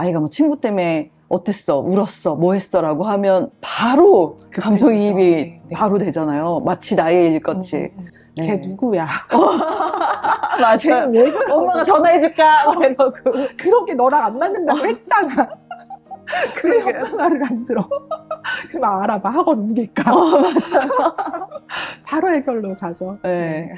아이가 뭐 친구 때문에 어땠어, 울었어, 뭐 했어 라고 하면 바로 감정이입이 네, 네. 바로 되잖아요. 마치 나의 일 같이. 음, 음. 네. 걔 누구야? 맞아요. 왜 그래? 엄마가 전화해줄까? 막 이러고. 그렇게 너랑 안 맞는다고 했잖아. 그 그러게요. 엄마 말을 안 들어. 그럼 알아봐. 학원 옮길까? 어, 맞아. 바로 해결로 가죠. 네.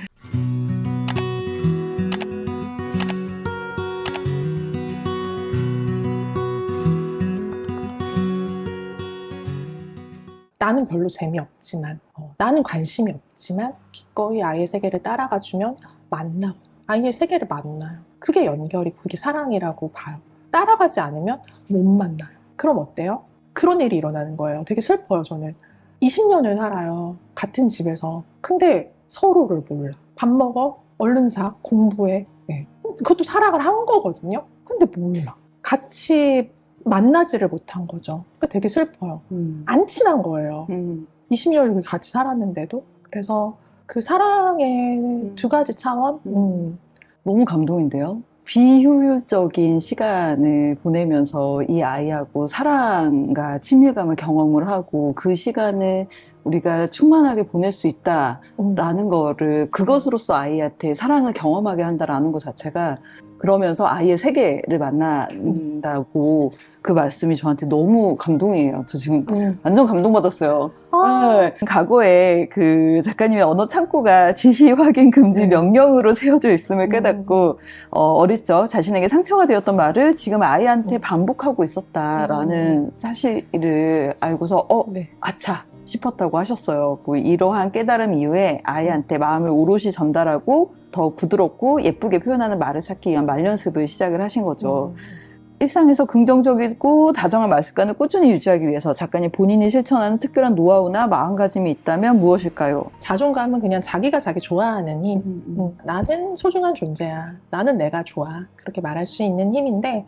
나는 별로 재미없지만, 어, 나는 관심이 없지만, 기꺼이 아이의 세계를 따라가 주면 만나고, 아이의 세계를 만나요. 그게 연결이, 그게 사랑이라고 봐요. 따라가지 않으면 못 만나요. 그럼 어때요? 그런 일이 일어나는 거예요. 되게 슬퍼요, 저는. 20년을 살아요. 같은 집에서. 근데 서로를 몰라. 밥 먹어? 얼른 자? 공부해? 예. 그것도 사랑을 한 거거든요. 근데 몰라. 같이 만나지를 못한 거죠. 그러니까 되게 슬퍼요. 음. 안 친한 거예요. 음. 20년을 같이 살았는데도. 그래서 그 사랑의 두 가지 차원? 음. 너무 감동인데요. 비효율적인 시간을 보내면서 이 아이하고 사랑과 친밀감을 경험을 하고 그 시간을 우리가 충만하게 보낼 수 있다라는 음. 거를 그것으로서 아이한테 사랑을 경험하게 한다라는 것 자체가 그러면서 아이의 세계를 만난다고 그 말씀이 저한테 너무 감동이에요. 저 지금 음. 완전 감동받았어요. 아, 네. 과거에 그 작가님의 언어 창고가 지시 확인 금지 네. 명령으로 세워져 있음을 음. 깨닫고 어, 어렸죠. 자신에게 상처가 되었던 말을 지금 아이한테 음. 반복하고 있었다라는 사실을 알고서 어 네. 아차 싶었다고 하셨어요. 뭐 이러한 깨달음 이후에 아이한테 마음을 오롯이 전달하고 더 부드럽고 예쁘게 표현하는 말을 찾기 위한 말 연습을 시작을 하신 거죠. 음. 일상에서 긍정적이고 다정한 말 습관을 꾸준히 유지하기 위해서 작가님 본인이 실천하는 특별한 노하우나 마음가짐이 있다면 무엇일까요? 자존감은 그냥 자기가 자기 좋아하는 힘. 음, 나는 소중한 존재야. 나는 내가 좋아. 그렇게 말할 수 있는 힘인데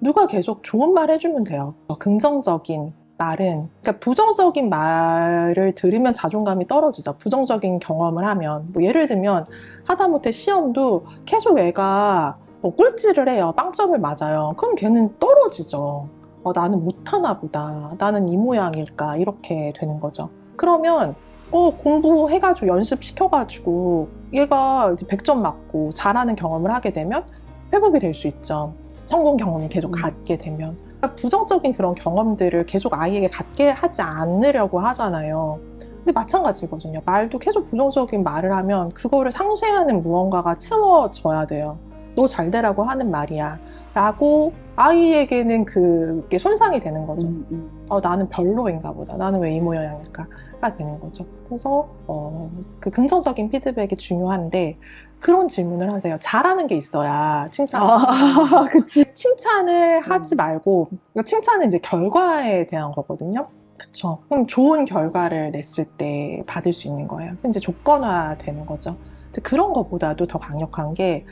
누가 계속 좋은 말 해주면 돼요. 어, 긍정적인 말은 그러니까 부정적인 말을 들으면 자존감이 떨어지죠. 부정적인 경험을 하면 뭐 예를 들면 하다못해 시험도 계속 애가 뭐 꼴찌를 해요. 빵점을 맞아요. 그럼 걔는 떨어지죠. 어, 나는 못하나 보다. 나는 이 모양일까 이렇게 되는 거죠. 그러면 어, 공부해가지고 연습시켜가지고 얘가 이제 100점 맞고 잘하는 경험을 하게 되면 회복이 될 수 있죠. 성공 경험을 계속 음. 갖게 되면. 부정적인 그런 경험들을 계속 아이에게 갖게 하지 않으려고 하잖아요. 근데 마찬가지거든요. 말도 계속 부정적인 말을 하면 그거를 상쇄하는 무언가가 채워져야 돼요. 너 잘 되라고 하는 말이야. 라고 아이에게는 그게 손상이 되는 거죠. 음, 음. 어, 나는 별로인가 보다. 나는 왜 이 모양일까 가 되는 거죠. 그래서 어, 그 긍정적인 피드백이 중요한데 그런 질문을 하세요. 잘하는 게 있어야 칭찬. 아, 그치. 칭찬을 하지 말고 그러니까 칭찬은 이제 결과에 대한 거거든요. 그쵸. 그럼 좋은 결과를 냈을 때 받을 수 있는 거예요. 이제 조건화 되는 거죠. 그런 것보다도 더 강력한 게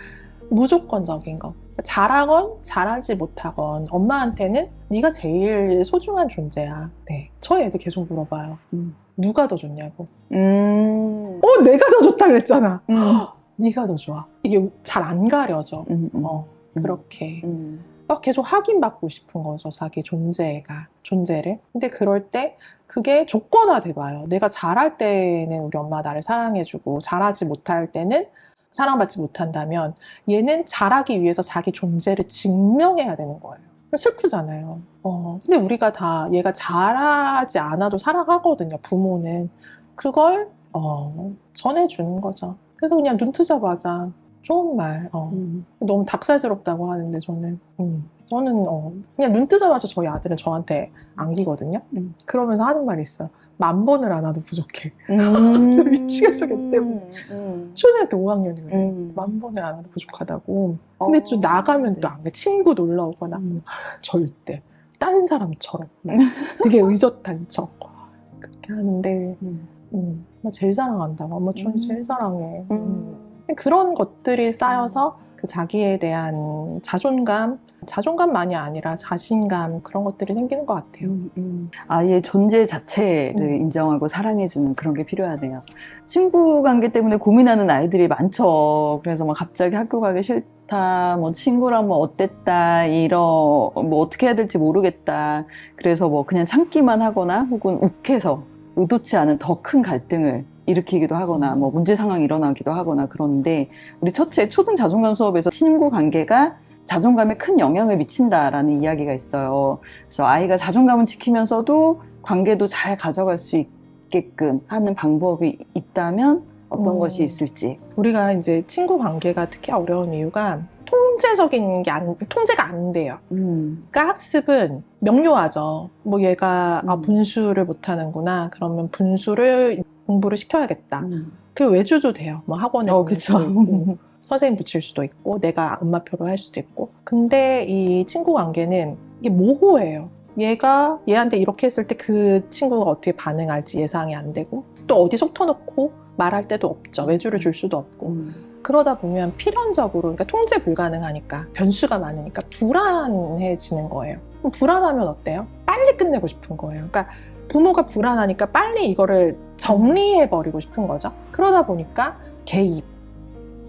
무조건적인 거. 잘하건 잘하지 못하건 엄마한테는 네가 제일 소중한 존재야. 네. 저희 애들 계속 물어봐요. 음. 누가 더 좋냐고. 음. 어, 내가 더 좋다 그랬잖아. 음. 네가 더 좋아. 이게 잘 안 가려져. 음, 음. 어, 그렇게. 음. 막 계속 확인받고 싶은 거죠. 자기 존재가, 존재를. 근데 그럴 때 그게 조건화돼 봐요. 내가 잘할 때는 우리 엄마 나를 사랑해주고 잘하지 못할 때는 사랑받지 못한다면 얘는 잘하기 위해서 자기 존재를 증명해야 되는 거예요. 슬프잖아요. 어, 근데 우리가 다 얘가 잘하지 않아도 사랑하거든요. 부모는. 그걸 어, 전해주는 거죠. 그래서 그냥 눈 트자마자 좋은 말. 어. 음. 너무 닭살스럽다고 하는데 저는 음, 저는 어, 그냥 눈 뜨자마자 저희 아들은 저한테 안기거든요. 음. 그러면서 하는 말이 있어요. 만 번을 안 와도 부족해. 음. 미치겠어, 걔 때문에. 음. 초등학교 5학년이거든요. 음. 만 번을 안 와도 부족하다고. 근데 어. 좀 나가면 또안 가. 친구 놀러 오거나 음. 절대 다른 사람처럼 되게 의젓한 척 그렇게 하는데 음. 음, 나 제일 사랑한다. 엄마 촌이 음. 제일 사랑해. 음. 음. 그런 것들이 쌓여서 그 자기에 대한 자존감, 자존감만이 아니라 자신감 그런 것들이 생기는 것 같아요. 아이의 존재 자체를 음. 인정하고 사랑해주는 그런 게 필요하네요. 친구 관계 때문에 고민하는 아이들이 많죠. 그래서 막 갑자기 학교 가기 싫다, 뭐 친구랑 뭐 어땠다, 이러, 뭐 어떻게 해야 될지 모르겠다. 그래서 뭐 그냥 참기만 하거나 혹은 욱해서 의도치 않은 더 큰 갈등을 일으키기도 하거나 뭐 문제 상황이 일어나기도 하거나 그러는데 우리 첫째 초등 자존감 수업에서 친구 관계가 자존감에 큰 영향을 미친다라는 이야기가 있어요. 그래서 아이가 자존감을 지키면서도 관계도 잘 가져갈 수 있게끔 하는 방법이 있다면 어떤 음. 것이 있을지. 우리가 이제 친구 관계가 특히 어려운 이유가 통제적인 게 안, 통제가 안 돼요. 음. 그러니까 학습은 명료하죠. 뭐 얘가 아, 음. 분수를 못하는구나. 그러면 분수를 공부를 시켜야겠다. 음. 그 외주도 돼요. 뭐 학원에 어, 그쵸. 있고, 선생님 붙일 수도 있고, 내가 엄마표로 할 수도 있고. 근데 이 친구 관계는 이게 모호해요. 얘가 얘한테 이렇게 했을 때 그 친구가 어떻게 반응할지 예상이 안 되고, 또 어디 속 터놓고 말할 때도 없죠. 외주를 줄 수도 없고. 음. 그러다 보면 필연적으로, 그러니까 통제 불가능하니까, 변수가 많으니까 불안해지는 거예요. 불안하면 어때요? 빨리 끝내고 싶은 거예요. 그러니까 부모가 불안하니까 빨리 이거를 정리해버리고 싶은 거죠. 그러다 보니까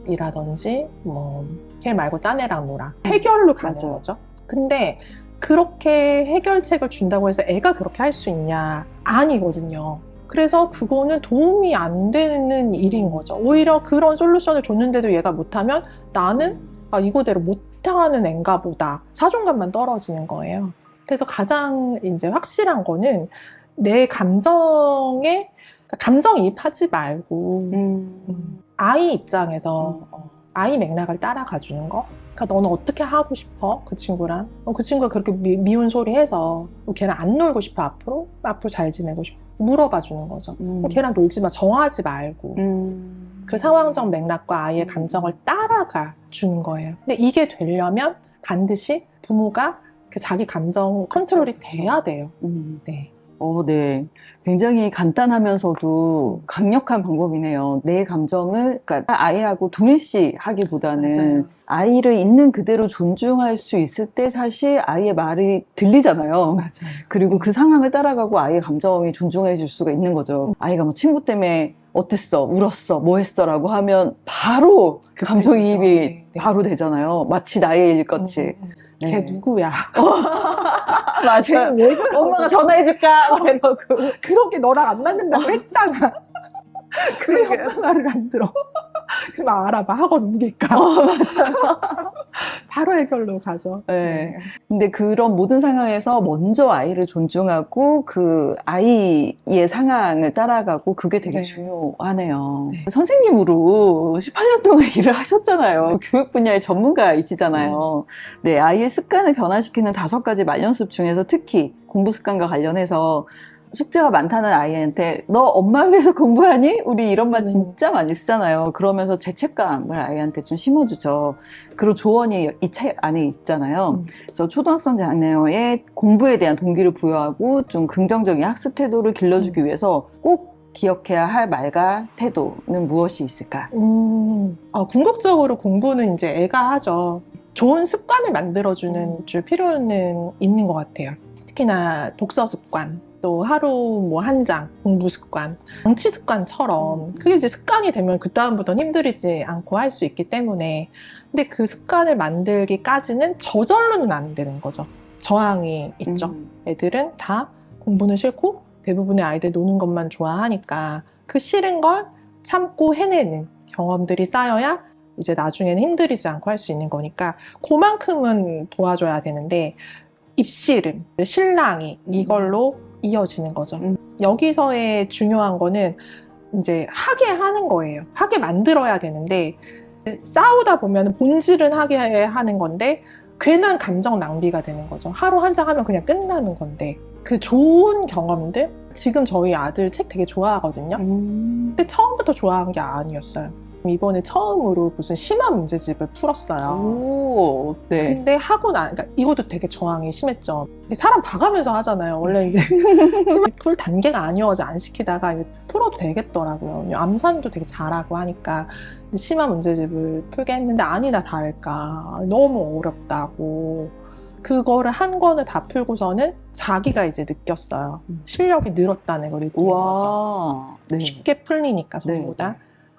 개입이라든지, 뭐, 걔 말고 딴 애랑 놀아. 해결로 가는 맞아요. 거죠. 근데 그렇게 해결책을 준다고 해서 애가 그렇게 할 수 있냐? 아니거든요. 그래서 그거는 도움이 안 되는 일인 거죠. 오히려 그런 솔루션을 줬는데도 얘가 못하면 나는 아, 이거대로 못하는 앤가 보다. 자존감만 떨어지는 거예요. 그래서 가장 이제 확실한 거는 내 감정에 그러니까 감정이입하지 말고 음. 아이 입장에서 어, 아이 맥락을 따라가 주는 거. 그러니까 너는 어떻게 하고 싶어? 그 친구랑. 어, 그 친구가 그렇게 미, 운 소리 해서 어, 걔랑 안 놀고 싶어 앞으로? 앞으로 잘 지내고 싶어? 물어봐 주는 거죠. 음. 어, 걔랑 놀지 마. 정하지 말고. 음. 그 상황적 맥락과 아이의 음. 감정을 따라가 주는 거예요. 근데 이게 되려면 반드시 부모가 그 자기 감정 컨트롤이. 돼야 돼요. 음. 네. 어, 네. 굉장히 간단하면서도 강력한 방법이네요. 내 감정을, 그러니까 아이하고 동일시 하기보다는 맞아요. 아이를 있는 그대로 존중할 수 있을 때 사실 아이의 말이 들리잖아요. 맞아요. 그리고 그 상황을 따라가고 아이의 감정이 존중해 줄 수가 있는 거죠. 아이가 뭐 친구 때문에 어땠어, 울었어, 뭐 했어 라고 하면 바로 그 감정이입이 네, 네. 바로 되잖아요. 마치 나의 일 같이. 음, 음. 네. 걔 누구야? 맞아요. 걔는 왜 그래? 엄마가 전화해줄까? 막 이러고. 그렇게 너랑 안 맞는다고 했잖아. 왜 그러게요. 엄마 말을 안 들어? 그럼 알아봐. 학원 옮길까? 어, 맞아요. 바로 해결로 가죠. 네. 근데 그런 모든 상황에서 먼저 아이를 존중하고 그 아이의 상황을 따라가고 그게 되게 네. 중요하네요. 네. 선생님으로 18년 동안 일을 하셨잖아요. 교육 분야의 전문가이시잖아요. 네, 아이의 습관을 변화시키는 다섯 가지 말연습 중에서 특히 공부 습관과 관련해서 숙제가 많다는 아이한테 너 엄마 위해서 공부하니? 우리 이런 말 음. 진짜 많이 쓰잖아요. 그러면서 죄책감을 아이한테 좀 심어주죠. 그리고 조언이 이 책 안에 있잖아요. 음. 그래서 초등학생 자녀의 공부에 대한 동기를 부여하고 좀 긍정적인 학습 태도를 길러주기 위해서 꼭 기억해야 할 말과 태도는 무엇이 있을까? 음, 아, 궁극적으로 공부는 이제 애가 하죠. 좋은 습관을 만들어주는 줄 필요는 있는 것 같아요. 특히나 독서 습관, 또 하루 뭐 한 장 공부 습관, 정치 습관처럼 그게 이제 습관이 되면 그 다음부터는 힘들이지 않고 할 수 있기 때문에 근데 그 습관을 만들기까지는 저절로는 안 되는 거죠. 저항이 있죠. 음. 애들은 다 공부는 싫고 대부분의 아이들 노는 것만 좋아하니까 그 싫은 걸 참고 해내는 경험들이 쌓여야 이제 나중에는 힘들이지 않고 할 수 있는 거니까 그만큼은 도와줘야 되는데 입씨름, 실랑이 이걸로 이어지는 거죠. 음. 여기서의 중요한 거는 이제 하게 하는 거예요. 하게 만들어야 되는데 싸우다 보면 본질은 하게 하는 건데 괜한 감정 낭비가 되는 거죠. 하루 한 장 하면 그냥 끝나는 건데 그 좋은 경험들 지금 저희 아들 책 되게 좋아하거든요. 음. 근데 처음부터 좋아한 게 아니었어요. 이번에 처음으로 무슨 심화 문제집을 풀었어요. 오, 네. 근데 하고 나, 그러니까 이것도 되게 저항이 심했죠. 사람 봐가면서 하잖아요. 원래 이제 심한 풀 단계가 아니어서 안 시키다가 이제 풀어도 되겠더라고요. 암산도 되게 잘하고 하니까 심한 문제집을 풀게 했는데 아니나 다를까 너무 어렵다고 그거를 한 권을 다 풀고서는 자기가 이제 느꼈어요. 음. 실력이 늘었다는 걸 느낀 거죠. 와, 네. 쉽게 풀리니까 네. 전보다.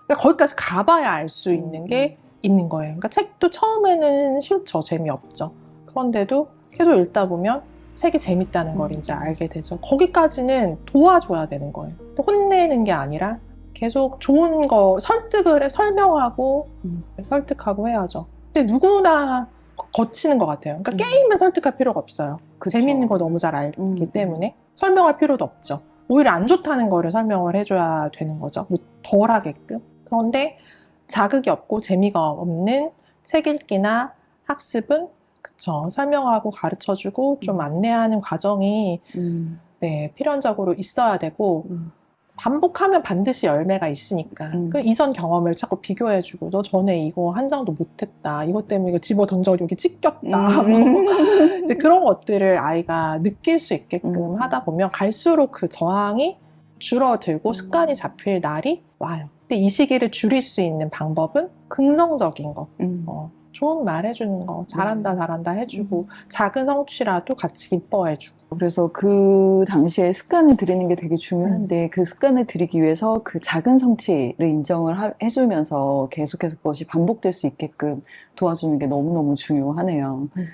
그러니까 거기까지 가봐야 알 수 있는 게 있는 거예요. 그러니까 책도 처음에는 싫죠. 재미없죠. 그런데도 계속 읽다 보면 책이 재밌다는 걸 음. 이제 알게 되죠. 거기까지는 도와줘야 되는 거예요. 또 혼내는 게 아니라 계속 좋은 거 설득을 해, 설명하고 음. 설득하고 해야죠. 근데 누구나 거치는 것 같아요. 그러니까 음. 게임은 설득할 필요가 없어요. 그쵸. 재밌는 거 너무 잘 알기 음. 때문에 설명할 필요도 없죠. 오히려 안 좋다는 거를 설명을 해줘야 되는 거죠. 뭐 덜 하게끔. 그런데 자극이 없고 재미가 없는 책 읽기나 학습은 그쵸. 설명하고 가르쳐주고 좀 음. 안내하는 과정이 음, 네, 필연적으로 있어야 되고 음. 반복하면 반드시 열매가 있으니까 음. 그 이전 경험을 자꾸 비교해주고 너 전에 이거 한 장도 못했다 이것 때문에 이거 집어 던져 여기 찢겼다 뭐 음. 이제 그런 것들을 아이가 느낄 수 있게끔 음. 하다 보면 갈수록 그 저항이 줄어들고 음. 습관이 잡힐 날이 와요. 근데 이 시기를 줄일 수 있는 방법은 긍정적인 거, 음. 어, 좋은 말 해주는 거, 잘한다 잘한다 해주고 음. 작은 성취라도 같이 기뻐해주고. 그래서 그 당시에 습관을 들이는 게 되게 중요한데 음. 그 습관을 들이기 위해서 그 작은 성취를 인정을 하- 해주면서 계속해서 그것이 반복될 수 있게끔 도와주는 게 너무너무 중요하네요. 음.